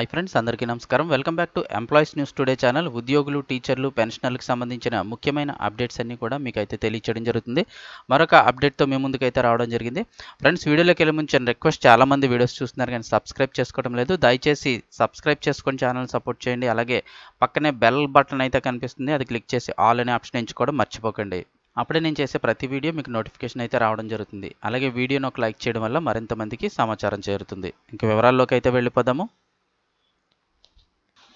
High friends అందరికీ నమస్కారం. Welcome back to employees news today channel ఉద్యోగులు టీచర్లు పెన్షనర్లకు సంబంధించిన ముఖ్యమైన అప్డేట్స్ అన్నీ కూడా మీకు అయితే తెలియచేయడం జరుగుతుంది. మరొక అప్డేట్తో మీ ముందుకైతే రావడం జరిగింది. ఫ్రెండ్స్ వీడియోలోకి వెళ్ళి ముంచిన రిక్వెస్ట్ చాలామంది వీడియోస్ చూస్తున్నారు కానీ సబ్స్క్రైబ్ చేసుకోవడం లేదు. దయచేసి సబ్స్క్రైబ్ చేసుకొని ఛానల్ సపోర్ట్ చేయండి. అలాగే పక్కనే బెల్ బటన్ అయితే కనిపిస్తుంది. అది క్లిక్ చేసి ఆల్ అనే ఆప్షన్ ఎంచుకోవడం మర్చిపోకండి. అప్పుడే నేను చేసే ప్రతి వీడియో మీకు నోటిఫికేషన్ అయితే రావడం జరుగుతుంది. అలాగే వీడియోను ఒక లైక్ చేయడం వల్ల మరింత మందికి సమాచారం చేరుతుంది. ఇంక వివరాల్లోకి అయితే వెళ్ళిపోదాము.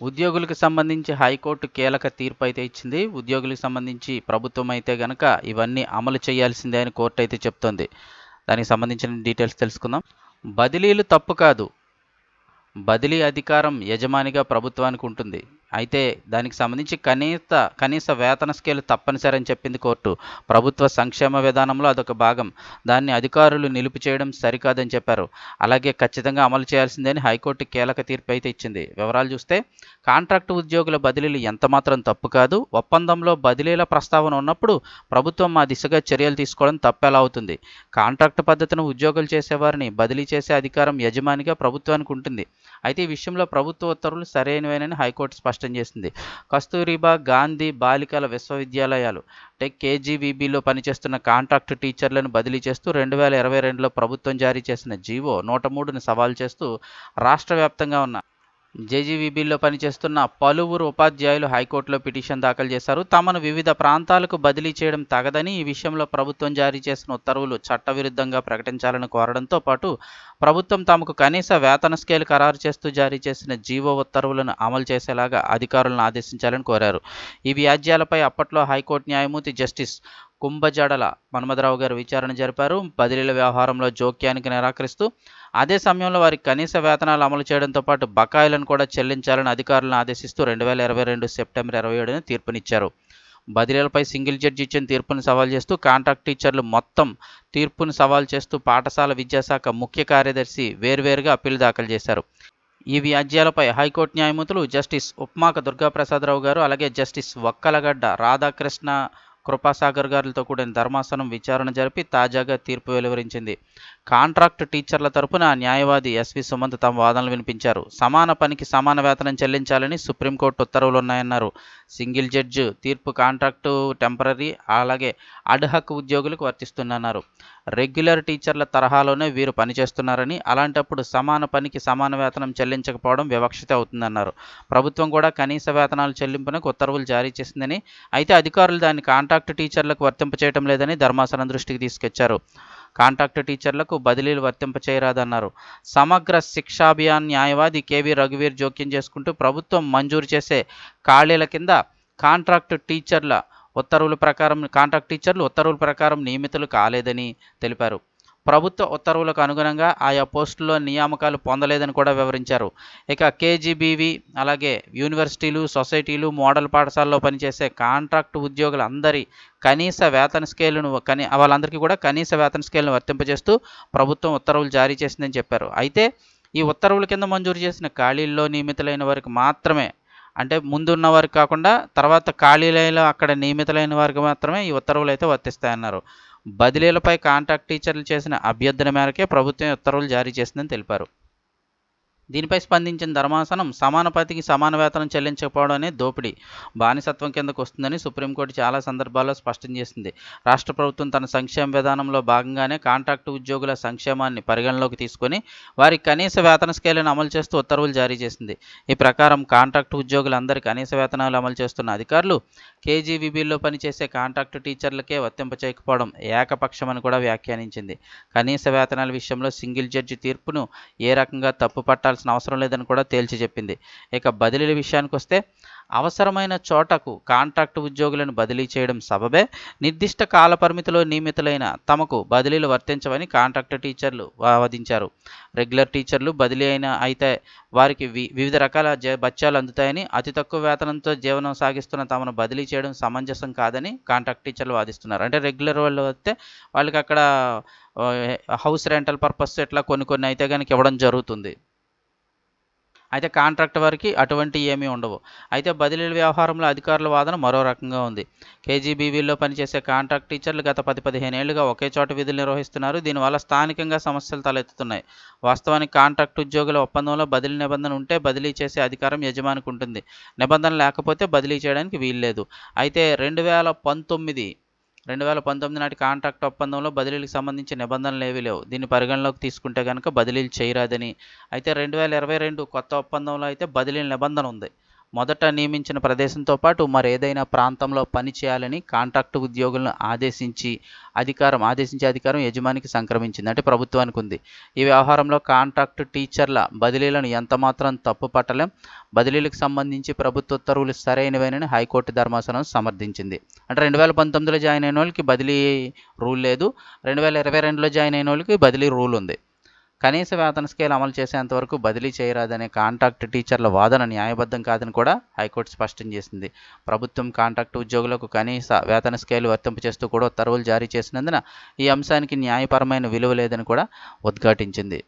ఉద్యోగులకు సంబంధించి హైకోర్టు కీలక తీర్పు అయితే ఇచ్చింది. ఉద్యోగులకు సంబంధించి ప్రభుత్వం అయితే గనక ఇవన్నీ అమలు చేయాల్సిందే అని కోర్టు అయితే చెప్తోంది. దానికి సంబంధించిన డీటెయిల్స్ తెలుసుకుందాం. బదిలీలు తప్పు కాదు. బదిలీ అధికారం యజమానిగా ప్రభుత్వానికి ఉంటుంది. అయితే దానికి సంబంధించి కనీస కనీస వేతన స్కేల్ తప్పనిసరి అని చెప్పింది కోర్టు. ప్రభుత్వ సంక్షేమ విధానంలో అదొక భాగం. దాన్ని అధికారులు నిలుపు చేయడం సరికాదని చెప్పారు. అలాగే ఖచ్చితంగా అమలు చేయాల్సిందని హైకోర్టు కీలక తీర్పు అయితే ఇచ్చింది. వివరాలు చూస్తే కాంట్రాక్టు ఉద్యోగుల బదిలీలు ఎంతమాత్రం తప్పు కాదు. ఒప్పందంలో బదిలీల ప్రస్తావన ఉన్నప్పుడు ప్రభుత్వం ఆ దిశగా చర్యలు తీసుకోవడం తప్పెలా అవుతుంది. కాంట్రాక్టు పద్ధతిని ఉద్యోగులు చేసేవారిని బదిలీ చేసే అధికారం యజమానిగా ప్రభుత్వానికి ఉంటుంది. అయితే ఈ విషయంలో ప్రభుత్వ ఉత్తర్వులు సరైనవేనని హైకోర్టు స్పష్టం చేసింది. కస్తూరిబా గాంధీ బాలికల విశ్వవిద్యాలయాలు టెక్ కేజీవీబీలో పనిచేస్తున్న కాంట్రాక్ట్ టీచర్లను బదిలీ చేస్తూ రెండు వేల ఇరవై రెండులో ప్రభుత్వం జారీ చేసిన జీవో నూట మూడును సవాల్ చేస్తూ రాష్ట్ర వ్యాప్తంగా ఉన్న జేజీవీబీలో పనిచేస్తున్న పలువురు ఉపాధ్యాయులు హైకోర్టులో పిటిషన్ దాఖలు చేశారు. తమను వివిధ ప్రాంతాలకు బదిలీ చేయడం తగదని ఈ విషయంలో ప్రభుత్వం జారీ చేసిన ఉత్తర్వులు చట్టవిరుద్ధంగా ప్రకటించాలని కోరడంతో పాటు ప్రభుత్వం తమకు కనీస వేతన స్కేల్ ఖరారు చేస్తూ జారీ చేసిన జీవో ఉత్తర్వులను అమలు చేసేలాగా అధికారులను ఆదేశించాలని కోరారు. ఈ వ్యాజ్యాలపై అప్పట్లో హైకోర్టు న్యాయమూర్తి జస్టిస్ కుంభజడల మన్మథరావు గారు విచారణ జరిపారు. బదిలీల వ్యవహారంలో జోక్యానికి నిరాకరిస్తూ అదే సమయంలో వారికి కనీస వేతనాలు అమలు చేయడంతో పాటు బకాయిలను కూడా చెల్లించాలని అధికారులను ఆదేశిస్తూ రెండు వేల ఇరవై రెండు సెప్టెంబర్ ఇరవై ఏడున తీర్పునిచ్చారు. బదిలీలపై సింగిల్ జడ్జి ఇచ్చిన తీర్పును సవాల్ చేస్తూ కాంట్రాక్ట్ టీచర్లు మొత్తం తీర్పును సవాల్ చేస్తూ పాఠశాల విద్యాశాఖ ముఖ్య కార్యదర్శి వేర్వేరుగా అప్పీలు దాఖలు చేశారు. ఈ వ్యాజ్యాలపై హైకోర్టు న్యాయమూర్తులు జస్టిస్ ఉప్మాక దుర్గాప్రసాదరావు గారు అలాగే జస్టిస్ వక్కలగడ్డ రాధాకృష్ణ కృపాసాగర్ గారులతో కూడిన ధర్మాసనం విచారణ జరిపి తాజాగా తీర్పు వెలువరించింది. కాంట్రాక్ట్ టీచర్ల తరపున న్యాయవాది ఎస్వి సుమంత్ తమ వాదనలు వినిపించారు. సమాన పనికి సమాన వేతనం చెల్లించాలని సుప్రీంకోర్టు ఉత్తర్వులు ఉన్నాయన్నారు సింగిల్ జడ్జి తీర్పు కాంట్రాక్టు టెంపరీ అలాగే అడ్హక్ ఉద్యోగులకు వర్తిస్తుందన్నారు. రెగ్యులర్ టీచర్ల తరహాలోనే వీరు పనిచేస్తున్నారని అలాంటప్పుడు సమాన పనికి సమాన వేతనం చెల్లించకపోవడం వివక్షత అవుతుందన్నారు. ప్రభుత్వం కూడా కనీస వేతనాలు చెల్లింపునకు ఉత్తర్వులు జారీ చేసిందని అయితే అధికారులు దాన్ని కాంట్రాక్ట్ టీచర్లకు వర్తింపచేయటం లేదని ధర్మాసనం దృష్టికి తీసుకొచ్చారు. కాంట్రాక్ట్ టీచర్లకు బదిలీలు వర్తింపచేయరాదన్నారు సమగ్ర శిక్షాభియాన్ న్యాయవాది కేవి రఘువీర్ జోక్యం చేసుకుంటూ ప్రభుత్వం మంజూరు చేసే ఖాళీల కింద కాంట్రాక్ట్ టీచర్ల ఉత్తర్వుల ప్రకారం కాంట్రాక్ట్ టీచర్లు ఉత్తర్వుల ప్రకారం నియమితులు కాలేదని తెలిపారు. ప్రభుత్వ ఉత్తర్వులకు అనుగుణంగా ఆయా పోస్టుల్లో నియామకాలు పొందలేదని కూడా వివరించారు. ఇక కేజీబీవి అలాగే యూనివర్సిటీలు సొసైటీలు మోడల్ పాఠశాలలో పనిచేసే కాంట్రాక్ట్ ఉద్యోగులందరి కనీస వేతన స్కేలును కనీ వాళ్ళందరికీ కూడా కనీస వేతన స్కేల్ను వర్తింపజేస్తూ ప్రభుత్వం ఉత్తర్వులు జారీ చేసిందని చెప్పారు. అయితే ఈ ఉత్తర్వుల కింద మంజూరు చేసిన ఖాళీల్లో నియమితులైన వారికి మాత్రమే అంటే ముందున్న వారికి కాకుండా తర్వాత ఖాళీలలో అక్కడ నియమితులైన వారికి మాత్రమే ఈ ఉత్తర్వులు అయితే వర్తిస్తాయన్నారు. బదిలీలపై కాంట్రాక్ట్ టీచర్లు చేసిన అభ్యర్థన మేరకే ప్రభుత్వం ఉత్తర్వులు జారీ చేసిందని తెలిపారు. దీనిపై స్పందించిన ధర్మాసనం సమానపతికి సమాన వేతనం చెల్లించకపోవడం అనే దోపిడీ. బానిసత్వం కిందకు వస్తుందని సుప్రీంకోర్టు చాలా సందర్భాల్లో స్పష్టం చేసింది. రాష్ట్ర ప్రభుత్వం తన సంక్షేమ విధానంలో భాగంగానే కాంట్రాక్టు ఉద్యోగుల సంక్షేమాన్ని పరిగణలోకి తీసుకొని వారి కనీస వేతన స్కేలను అమలు చేస్తూ ఉత్తర్వులు జారీ చేసింది. ఈ ప్రకారం కాంట్రాక్టు ఉద్యోగులందరి కనీస వేతనాలు అమలు చేస్తున్న అధికారులు కేజీవీబీలో పనిచేసే కాంట్రాక్టు టీచర్లకే వర్తింపచేయకపోవడం ఏకపక్షమని కూడా వ్యాఖ్యానించింది. కనీస వేతనాల విషయంలో సింగిల్ జడ్జి తీర్పును ఏ రకంగా తప్పు పట్టాల్సిన అవసరం లేదని కూడా తేల్చి చెప్పింది. ఇక బదిలీల విషయానికి వస్తే అవసరమైన చోటకు కాంట్రాక్టు ఉద్యోగులను బదిలీ చేయడం సబబే. నిర్దిష్ట కాల పరిమితిలో నియమితులైన తమకు బదిలీలు వర్తించవని కాంట్రాక్టు టీచర్లు వాదించారు. రెగ్యులర్ టీచర్లు బదిలీ అయిన అయితే వారికి వి వివిధ రకాల జ బత్యాలు అందుతాయని అతి తక్కువ వేతనంతో జీవనం సాగిస్తున్న తమను బదిలీ చేయడం సమంజసం కాదని కాంట్రాక్ట్ టీచర్లు వాదిస్తున్నారు. అంటే రెగ్యులర్ వాళ్ళు వస్తే వాళ్ళకి అక్కడ హౌస్ రెంటల్ పర్పస్ ఇట్లా కొన్ని కొన్ని అయితే కనుక ఇవ్వడం జరుగుతుంది. అయితే కాంట్రాక్ట్ వారికి అటువంటి ఏమీ ఉండవు. అయితే బదిలీల వ్యవహారంలో అధికారుల వాదన మరో రకంగా ఉంది. కేజీబీవీలో పనిచేసే కాంట్రాక్ట్ టీచర్లు గత పది పదిహేను ఏళ్ళుగా ఒకే చోట విధులు నిర్వహిస్తున్నారు. దీనివల్ల స్థానికంగా సమస్యలు తలెత్తుతున్నాయి. వాస్తవానికి కాంట్రాక్ట్ ఉద్యోగుల ఒప్పందంలో బదిలీ నిబంధన ఉంటే బదిలీ చేసే అధికారం యజమానికి ఉంటుంది. నిబంధన లేకపోతే బదిలీ చేయడానికి వీల్లేదు. అయితే రెండు వేల పంతొమ్మిది రెండు వేల పంతొమ్మిది నాటి కాంట్రాక్ట్ ఒప్పందంలో బదిలీలకు సంబంధించి నిబంధనలు ఏవీ లేవు. దీన్ని పరిగణలోకి తీసుకుంటే కనుక బదిలీలు చేయరాదని. అయితే రెండు వేల ఇరవై రెండు కొత్త ఒప్పందంలో అయితే బదిలీల నిబంధన ఉంది. మొదట నియమించిన ప్రదేశంతో పాటు మరేదైనా ప్రాంతంలో పని చేయాలని కాంట్రాక్టు ఉద్యోగులను ఆదేశించి అధికారం ఆదేశించే అధికారం యజమానికి సంక్రమించింది. అంటే ప్రభుత్వానికి ఉంది. ఈ వ్యవహారంలో కాంట్రాక్టు టీచర్ల బదిలీలను ఎంతమాత్రం తప్పు పట్టలేం. బదిలీలకు సంబంధించి ప్రభుత్వ ఉత్తర్వులు సరైనవేనని హైకోర్టు ధర్మాసనం సమర్థించింది. అంటే రెండు వేల పంతొమ్మిదిలో జాయిన్ అయిన వాళ్ళకి బదిలీ రూల్ లేదు. రెండు వేల ఇరవై రెండులో జాయిన్ అయిన వాళ్ళకి బదిలీ రూల్ ఉంది. కనీస వేతన స్కేల్ అమలు చేసేంత వరకు బదిలీ చేయరాదనే కాంట్రాక్ట్ టీచర్ల వాదన న్యాయబద్ధం కాదని కూడా హైకోర్టు స్పష్టం చేసింది. ప్రభుత్వం కాంట్రాక్ట్ ఉద్యోగులకు కనీస వేతన స్కేల్ వర్తింపచేస్తూ కూడా ఉత్తర్వులు జారీ చేసినందున ఈ అంశానికి న్యాయపరమైన విలువ లేదని కూడా ఉద్ఘాటించింది.